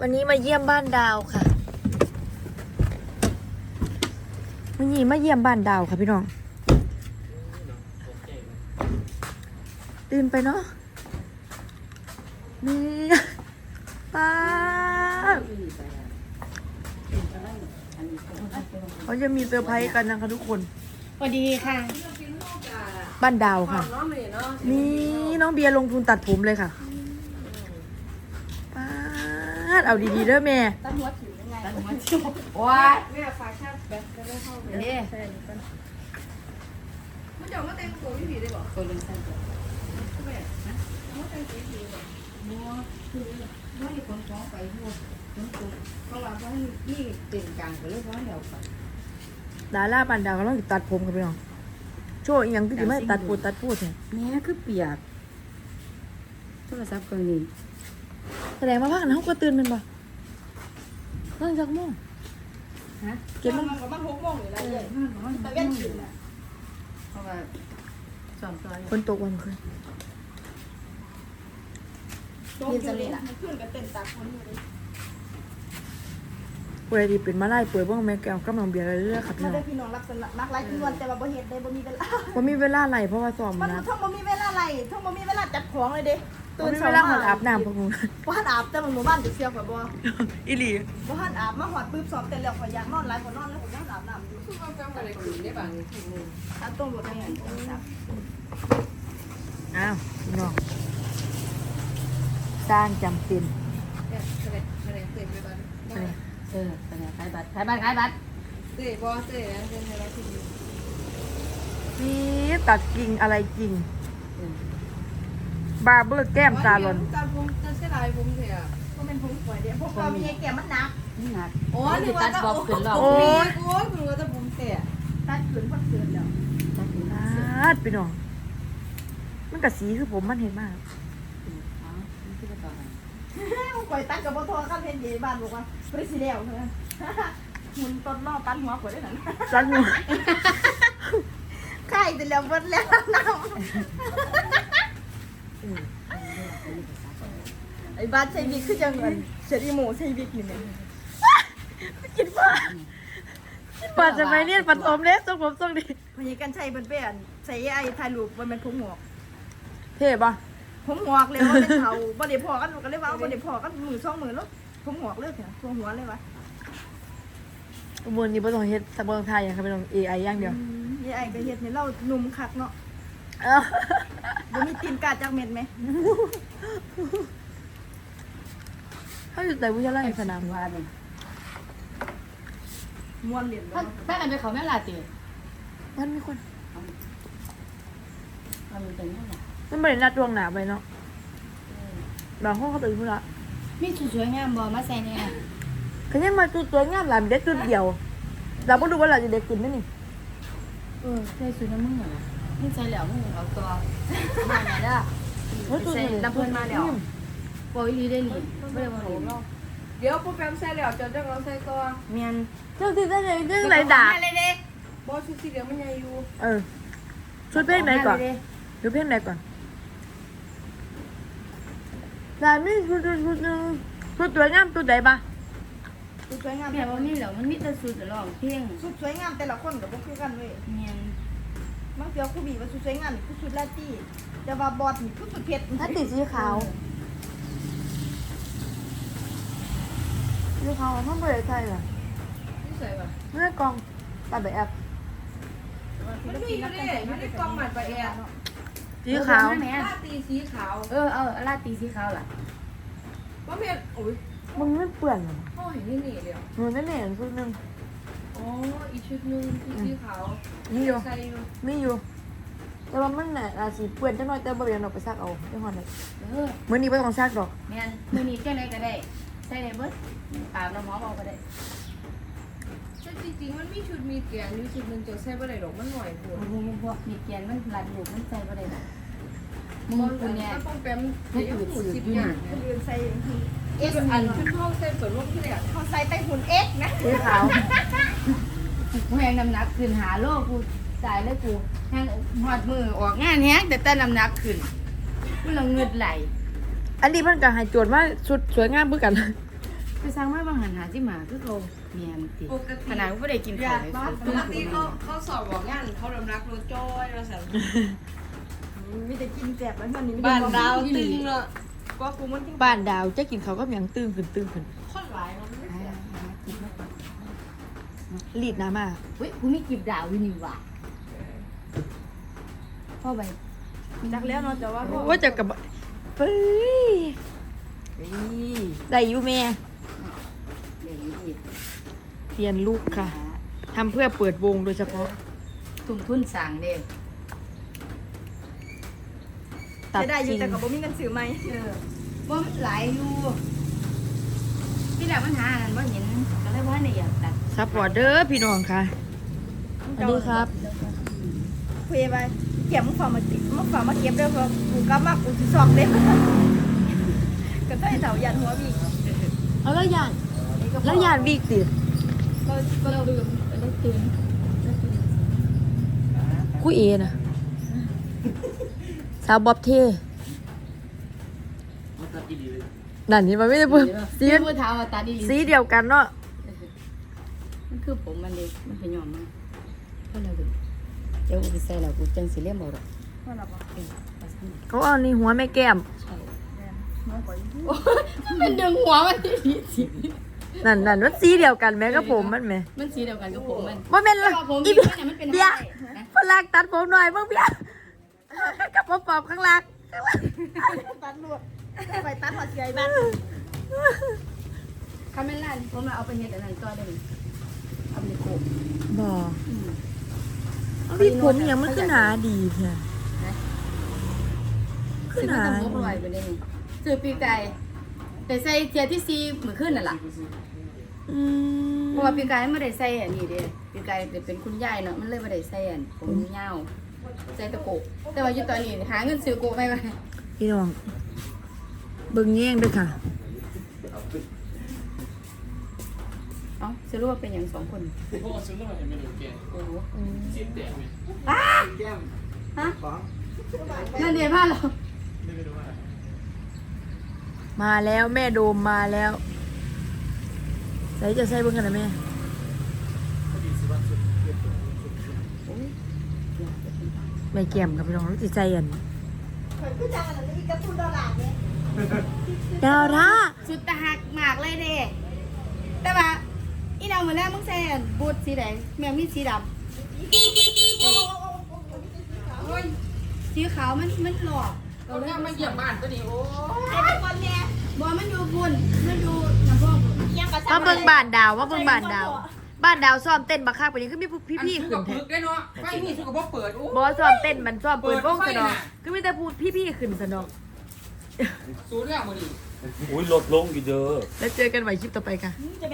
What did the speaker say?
วันนี้มาเยี่ยมบ้านดาวค่ะวันนี้มาเยี่ยมบ้านดาวค่ะพี่น้อง ตื่นไปเนาะนี่ป้าบเขาจะมีเซอร์ไพรส์กันนะคะทุกคน สวัสดีค่ะ บ้านดาวค่ะ นี่น้องเบียร์ลงทุนตัดผมเลยค่ะป้า ดเอาดีๆเด้อแม่ตั้งหัวถือยังไงตั้งหัวถือว้าแม่ฝากชาติแบบจะได้เข้าไปนี่มันจะมาเต็มตัวพี่ผีได้บอกตัวลึงสั้นตัวมันเต็มตัวพี่ผีบอกมัวคือว่ามีคนฟ้องไปทั่วทั้งตัวเพราะว่าเพราะนี่เป็นกลางก็เลยฟ้องเดียวกันดาราบ้านดาวกำลังสิตัดผมกันพี่น้องโชว์อีหยังก็จะไม่ตัดปูดตัดพูดเนี่ยแม่คือเปียกโทรศัพท์เครื่องนี้ แสดงว่าพักนั้นเขาก็ตื่นแมันบ่นั่งจักโมงฮะเก็บมัมันนก็มันหกโมงอยู่แล้วเอเลอยมันแต่เว้นขึ้นอะเพราะว่าสอนตัวฝนตกวันคืนโดนอยู่เลยมันขึ้นกับเต็มตาคนอยู่เลยเปิดดีเป็นมาไล่เปิดเบ้างแม่แก้วกำลังเบียร์เรื่อยๆค่ะพี่มันน้อได้งพี่น้องรักสนักมักไล่ที่วันแต่ว่าบ่เฮ็ดได้บ่มีเวลาว่ามีเวลาไหลเพราะว่าซ้อมมันนะทั้งบ่มีเวลาไล่ทั้งบ่มีเวลาจัดของเลยเด้ ว่ามีเวลาหอดอาบน้ำพวกหนูบ่ทันอาบแต่มันหมู่บ้านจะเสียข่อยบ่อีหลีบ่ทันอาบมาหอดปึ๊บสอบแต่แล้วข่อยอยากนอนหลายข่อยนอนแล้วข่อยยังอาบน้ำอยู่คือว่าแฟนอะไรคนนี้ได้บ้างนี่ทีนึงอาบตรงรถได้ไงครับอ้าวพี่น้องสร้างจำเป็นเนี่ยแสดงแสดงเต็มไปบ้านเออเป็นไงขายบัตรขายบัตรขายบัตรเต้บ่เต้นะเป็นไงล่ะที่นี่นี่ตัดกิ่งอะไรกิ่งเออ บาร์เบอร์แก้มซาลอนการผมจะเสียดายผมเถอะบ่แม่นผมข่อยเด้พวกเรามีไอ้แก่มันหนักนี่หนักโอ้นี่ตัดบอกขึ้นหรอกโอ้ยโอ้ยคุณว่าจะผมเตะตัดขืนพัดขืนแล้วตัดขึ้นลาดพี่น้องมันกับสีคือผมมันเห็นมากอ๋อนี่คือต่อไปมึงปล่อยตัดกับบ่ทอกันเห็นเยบ้านบอกว่าบริสิแล้วเถอะหุ่นต้นนอกตันหัวข่อยได้นั่นจันหนูไข่แต่แล้วเบิดแล้วน้ำ ไอ้บ้านใช้บิ๊กคือจังเงินเสร็จอีหมูใช้บิ๊กนี่แม่คิดว่าคิดว่าจะไปเรียนปันอมเล็ทรงผมทรงดีพญากันใช้เพิ่นเปลี่ยนใส่ไอ้ถ่ายรูปบ่แม่นผมหงอกเท่ปะผมหงอกเลยว่าเป็นเขาบ่ได้พอกันก็เลยว่าบ่ได้พอกันมือ2มือแล้วผมหงอกเลยเถอะทั่วหัวเลยวะมือนี้ไม่ต้องเฮ็ดสะเบิงไทยอย่างครับเป็น AI อย่างเดียวนี่ไอ้ก็เฮ็ดให้เราหนุ่มคักเนาะ เอ้าบ่มีตีนกาจักเม็ดไหมเขาอยู่แต่วิทยาลัยสนามว่าเนี่ยม่วนเหรียญถ้าถ้าอันเป็นเขาแม่ลาตีมันมีคนมันเป็นยังไงมันไม่ได้นัดดวงหนาไปเนาะบางห้องเขาตื่นเพื่อละมีสวยๆงามบอมาใส่เนี่ยเขายังมาจุดสวยงามหลายเด็กจุดเดียว เราก็ดูว่าเราจะเด็กกินได้นี่เออใส่สวยน้ำมึงเหรอ มึงใส่แล้วมึงเอาตัวมาไหนล่ะเฮ้ยจุดใส่นี้ลำเพลินมาแล้วโปรยลีได้หนิไม่ได้มาหลงเดี๋ยวโปรแกรมใส่แล้วจะจังเราใส่ตัวเมียนเรื่องที่ได้เลยเรื่องไหนด่าเลยเด้บ่ชุดสีเหลืองมันใหญ่อยู่เออชุดเพลงไหนก่อนดูเพลงไหนก่อนด่าไม่ชุดชุดชุดหนึงชุดสวยงามชุดไหนปะชุดสวยงามแม่ว่ามีแล้วมันมีแต่สูตรหลองเพียงชุดสวยงามแต่ละคนก็บ่คือกันเว้ยเมียน บางเทื่อครูบีว่าชุดสวยงามนี่คือชุดลาตี้แต่ว่าบอสนี่คือชุดเพชรถ้าติดสีขาวสีขาวมันไม่ได้ใช่เหรอนี่ใส่ป่ะไม่ได้กองตัดแบบแอปมันมีอยู่ดิอยู่ในกล่องหมัดไปแอร์สีขาวแม่ลาตีสีขาว เออเอาลาตีสีขาวล่ะว่าแม่นโอ้ยมันไม่เปื่อนเหรอพ่อเห็นนี่นี่เดียวมันไม่เหม็นชุดหนึง อ๋ออีกชุดนึงชุดสีขาวนี่อยู่ ใส่อยู่มีอยู่ แต่ว่ามันน่ะอาจสีเปื่อนจังหน่อยแต่บริเวณเราไปซักเอาได้หอนเลยเออมื้อนี้ไม่ต้องซักหรอก แม่นมือนี้จังไดก็ได้ ใส่ได้เบิดอาบน้ำหอมเอาก็ได้แต่จริงๆมันมีชุดมีแกนอยู่ชุดนึงจะใส่บ่ได้ดอกมันหน่อยโพดพวกพวกมีเกียนมันหลัดอยู่มันใส่บ่ได้ล่ะมึมึงงคุณเนี่ยป้องแปมเดี๋ยวหูสิบอย่างยืนใส่ เอสอันชุดห้องใส่เปิดร่มที่ไหนเขาใส่ใต้หุ่นเอ็กนะสีขาวกูแหงน้ำหนักขึ้นหาโลกูตายแล้วกูแหงหอดมือออกงานแฮงแต่แต่น้ำหนักขึ้นกูละเงืดไหลอันนี้เพิ่นก็ให้โจทย์ว่าชุดสวยงามเพื่อกันไปสร้างมาบางหันหาที่หมาคือเขาเมียนติขนาดว่าไม่ได้กินข้าวเลยปกติเขาเขาสอบบอกงานเขาดำรักรถจ้อยแล้วสั่นมีแต่กินแจบแล้วมันนี่บ้านดาวตึงเนาะ ก็กูมันบ้านดาวจะกินเขาวก็ยังตื้งขึ้นตื้งขึ้นคนหลายมันไม่เสียรีดน้ำมาเฮ้ยกูไม่กินดาววินิว่ะพ่อไปจักแล้วเนาะแต่ว่าก็ว่าจะกับเฮ้ยได้อยู่แม่เดี๋ยวนี้อีกเรียนลูกค่ะทำเพื่อเปิดวงโดยเฉพาะ ทุ่มทุนสั่งเด้ ตัดจะได้อจยู่ริงแต่ก็บ่มีเงินซื้อใหม่เออว่ามันหลายอยู่ที่แรกมันหาอันนั้นว่าเห็นก็เลยว่าในอยากตัดซัพพอร์ตเด้อพี่น้องค่ะสวัสดีครับคุยไปเก็บมึงฝากมาเก็บมึงฝากมาเก็บเด้อเพราะกูกลับมากูสิสอบเด้ก็ได้เสายันหัวมีเอาแล้วยานแล้วยานวีกสิก็ก็ลืมได้ตื่นคู่เอนะ สาวบ๊อบเท่นั่นนี่มันไม่ได้เพิ่มสีที่พูดเท้ามาตาดีสีเดียวกันเนาะมันคือผมมันเด็กมันเป็นยอมมันก็เลยเดี๋ยวกูไปใส่แล้วกูจังสิเลี่ยมบอกหรอกว่าหลับอะเออไปซะหน่อยเขาเอานี่หัวแม่แก้ม ใช่น้องก่อนโอ้ยมันดึงหัวมันดีสินั่นนั่นมันสีเดียวกันแม่กับผมมันแม่มันสีเดียวกันกับผมมันว่าเป็นแต่ว่าผมอีอีเบียเนี่ยมันเป็นเบียอะไรนะ พลักตัดผมหน่อยเพิ่งเบีย กับผมปอบข้างล่างข้างล่างตัดลวดไปตัดหัวใจบ้านคาเมล่าผมมาเอาไปเฮ็ดอันนั้นต่อได้ไหมเอาไปโขกบ่อืมเอาพี่ผมยังมันขึ้นหาดีเพียขึ้ซื้นอมาหาตั้งงบร้อยไปได้นี่ซื้อปีไก่แต่ใส่เทียที่ซีเหมือนขึ้นน่ะล่ะอืมเพราะว่าปีไก่ไม่ได้ใส่อันนี้เด้ปีไก่เป็นคุณยายเนาะมันเลยไม่ได้ใส่อันผมยาว ใส่ตะโกกแต่ว่าอยู่ตอนนี้หาเงินซื้อโกกไม่ไหวพี่น้องเบิ่งแย่งด้วยค่ะ เอ้าสรุปว่าเป็นอย่างสองคนพวกซื้อมาเห็นไม่ดูแกโอ้โหจิ้มแดงไหมฮะนั่นเดียวผ้าเราไม่รู้ว่ามาแล้วแม่โดมมาแล้วใส่จะใส่เบิ่งกันนะแม่ พอดีสิว่าสุดเกิดตัว โอ้ยอยาก จะกินแม่แก้มกับพี่น้องรู้จิตใจอันกูจังอันนี้กระตุ้นดอลลาร์เนี่ยดาวท่าสุดตะหักมากเลยเด้แต่ว่าอีนางเหมือนแรกมึงใส่อันบูทสีแดงแมวมีสีดำโอ้ยสีขาวมันมันหลอกเราเนี่ยมาเยี่ยมบ้านก็ดีโอ้ไอ้คนเนี่ยบอมันอยู่บุญมันอยู่น้ำพอกบุญยังกระมาเบิ่งบ้านดาวมาเบิ่งบ้านดาว บ้านดาวซ้อมเต้นบักคักไปนี้คือมีผู้พี่ๆคืขึ้อนกับแท้ พึกได้เนาะไฟนี่คือกับบ่เปิดโอ้บอซ้อมเต้นมันซ้อมเปิดวงเปิสดไฟนองน่ะ คือมีแต่พูดพี่ๆขึ้นสนองสูเรื่องบ่ดีอุ้ยลดลงอยู่เด้อ แล้วเจอกันใหม่คลิปต่อไปค่ะจะ